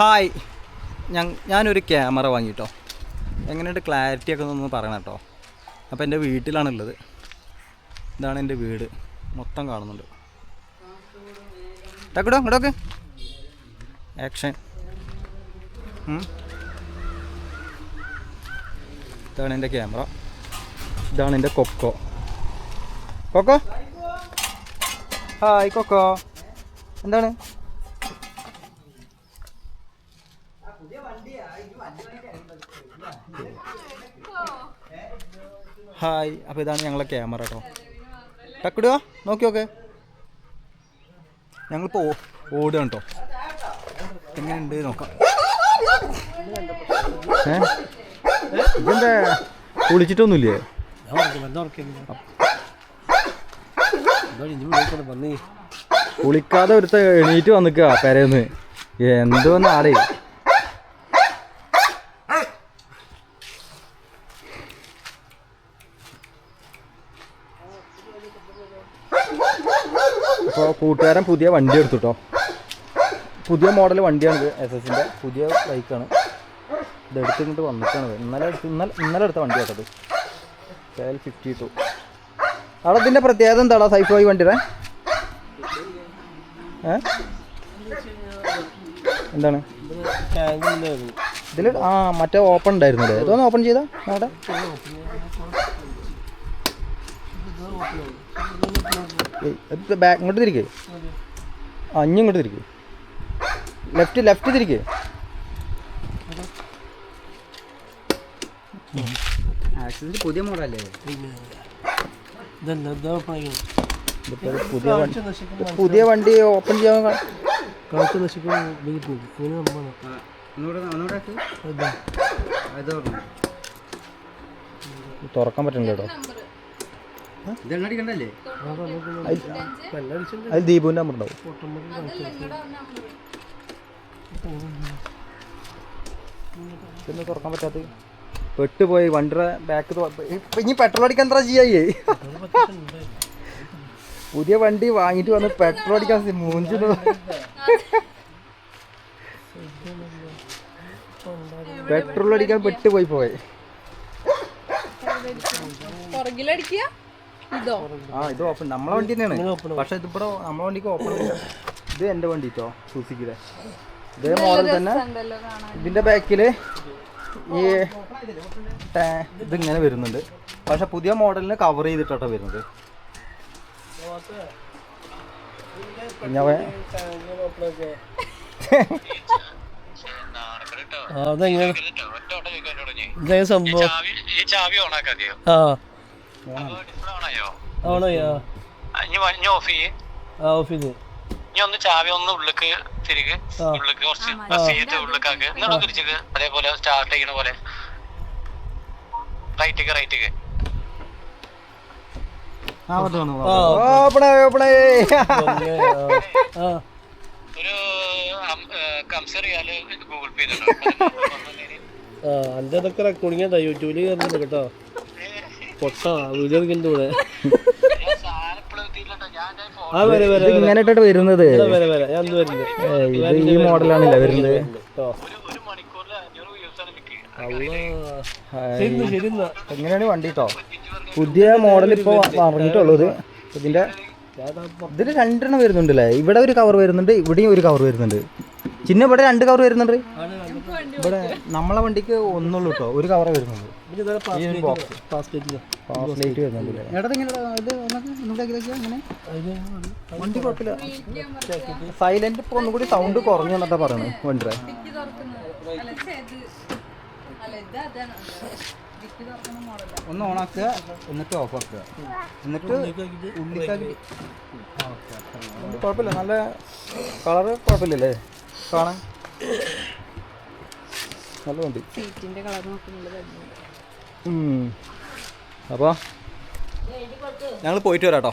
Hi. ഞാൻ ഞാനൊരു camera വാങ്ങിട്ടോ. എങ്ങനെയുണ്ട് ക്ലാരിറ്റി ഒക്കെ ഒന്ന് പറയണം കേട്ടോ. അപ്പോൾ എന്റെ വീട്ടിലാണുള്ളത്. ഇതാണ് എന്റെ വീട്. മൊത്തം കാണുന്നുണ്ട്. ടക്കടോ ഇങ്ങോട്ടൊക്കെ ആക്ഷൻ ഇതാണ് എന്റെ ക്യാമറ. ഇതാണ് എന്റെ കൊക്കോ. കൊക്കോ? Hi Coco. എന്താണ്? ഹായ് അപ്പോൾ ഇതാണ് ഞങ്ങളെ ക്യാമറ കേട്ടോ ടക്കിടുക നോക്കി നോക്കെ. ഞങ്ങളിപ്പോൾ ഓടുകയാണ് കേട്ടോ എങ്ങനെയുണ്ട് നോക്കാം. ഇതെന്താ? കുളിച്ചിട്ടൊന്നുമില്ലേ? കുളിക്കാതെ ഒരുത്ത എണീറ്റ് വന്നിക്കുക പെരേന്ന്. എന്തോന്ന് അപ്പോൾ കൂട്ടുകാരൻ പുതിയ വണ്ടി എടുത്തു കേട്ടോ പുതിയ മോഡൽ വണ്ടിയാണിത് എസ് എസിന്റെ പുതിയ ബൈക്കാണ് ഇത് എടുത്തിട്ട് വന്നിട്ടാണ് ഇന്നലെ എടുത്ത് ഇന്നലെ ഇന്നലെ എടുത്ത വണ്ടി കേട്ടത് കെ ഫിഫ്റ്റി ടു അവിടെ ഇതിന്റെ പ്രത്യേകത എന്താടാ സൈഫോയി വണ്ടിയുടെ? ഏ? എന്താണ്? ഇതിൽ ആ മറ്റേ ഓപ്പൺ ഉണ്ടായിരുന്നില്ലേ? ഇതൊന്ന് ഓപ്പൺ ചെയ്താ അവിടെ ബാക്ക് ഇങ്ങോട്ട് തിരിക്കേ. ആ ഇനി ഇങ്ങോട്ട് തിരിക്കേ. Left left തിരിക്കേ. പുതിയ മോഡലല്ലേ? ഇതിപ്പോ പുതിയ വണ്ടി പുതിയ വണ്ടി ഓപ്പൺ ചെയ്യാൻ കാ- കാഴ്ച നശിക്കാൻ തുറക്കാൻ പറ്റണില്ല കേട്ടോ. അതിൽ ദീപുവിന്റെ നമ്പർ ഉണ്ടാവും. പിന്നെ തുറക്കാൻ പറ്റാത്ത പെട്ടുപോയി വണ്ടിയുടെ ബാക്ക് ഇനി പെട്രോൾ അടിക്കാൻ എന്താ ചെയ്യായേ പുതിയ വണ്ടി വാങ്ങിട്ട് വന്ന് പെട്രോൾ അടിക്കാൻ മൂഞ്ചിട്ട് പെട്രോൾ അടിക്കാൻ പെട്ടുപോയി പോയി. പുറകിലടിക്കുക? ഇതോ? ആ ഇത് ഓപ്പൺ നമ്മളെ വണ്ടി തന്നെയാണ് പക്ഷെ ഇതിപ്പോ നമ്മളെ വണ്ടിക്ക് ഓപ്പൺ ഇത് എന്റെ വണ്ടി കേട്ടോ സുസുക്കിയുടെ ഇതേ മോഡൽ തന്നെ. ഇതിന്റെ ബാക്കിൽ ഈ ടാ- ഇതിങ്ങനെ വരുന്നുണ്ട്. പക്ഷെ പുതിയ മോഡലിന് കവർ ചെയ്തിട്ടാട്ടോ വരുന്നത്. അതെങ്ങനെ? സംഭവം? ആ. ഓണായോ? ഓഫ് ചെയ്യേ? ആ ഓഫീസ് ഇനി ഒന്ന് ചാവി ഒന്ന് ഉള്ളിക്ക് തിരികെ. ഉള്ളിക്ക് കുറച്ച് ബസ് ചെയ്തിട്ട് ഉള്ളിക്കാക്ക് നിങ്ങൾ തിരിച്ചത് അതേപോലെ സ്റ്റാർട്ട് ചെയ്യണ പോലെ. റൈറ്റിക്ക് റൈറ്റിക്ക് ഒരു കംസർ ചെയ്യാൽ ഗൂഗിൾ പേ ചെയ്തിട്ടുണ്ടോ? കയറുന്നുണ്ട് കേട്ടോ. പൊട്ടാ ഇത് ഇങ്ങനെ ഇട്ടിട്ട് വരുന്നത്. ഇത് ഈ മോഡലാണല്ലേ വരുന്നത്. എങ്ങനെയാണ് വണ്ടി കേട്ടോ പുതിയ മോഡൽ ഇപ്പോൾ പറഞ്ഞിട്ടുള്ളത് ഇത് ഇതിന്റെ ഇതിൽ രണ്ടെണ്ണം വരുന്നുണ്ടല്ലേ? ഇവിടെ ഒരു കവർ വരുന്നുണ്ട് ഇവിടെയും ഒരു കവർ വരുന്നുണ്ട്. ചിന്ന ഇവിടെ രണ്ട് കവർ വരുന്നുണ്ട്. ഇവിടെ നമ്മളെ വണ്ടിക്ക് ഒന്നുള്ളൂ കേട്ടോ ഒരു കവർ വരുന്നുണ്ട്. സൈലന്റ് ഇപ്പൊ ഒന്നുകൂടി സൗണ്ട് കുറഞ്ഞു എന്നിട്ടാ പറയണത് വണ്ടിയുടെ. ഒന്ന് ഓണാക്കുക എന്നിട്ട് ഓഫ് ആക്കുക. എന്നിട്ട് ഉള്ളിക്കാക്കി കുഴപ്പമില്ല നല്ല കളറ് കുഴപ്പമില്ലല്ലേ? കാണാൻ. നല്ല വണ്ടി. സീറ്റിന്റെ കളർ നോക്കുന്നുള്ളത് അപ്പോൾ ഞങ്ങൾ പോയിട്ട് വരാം കേട്ടോ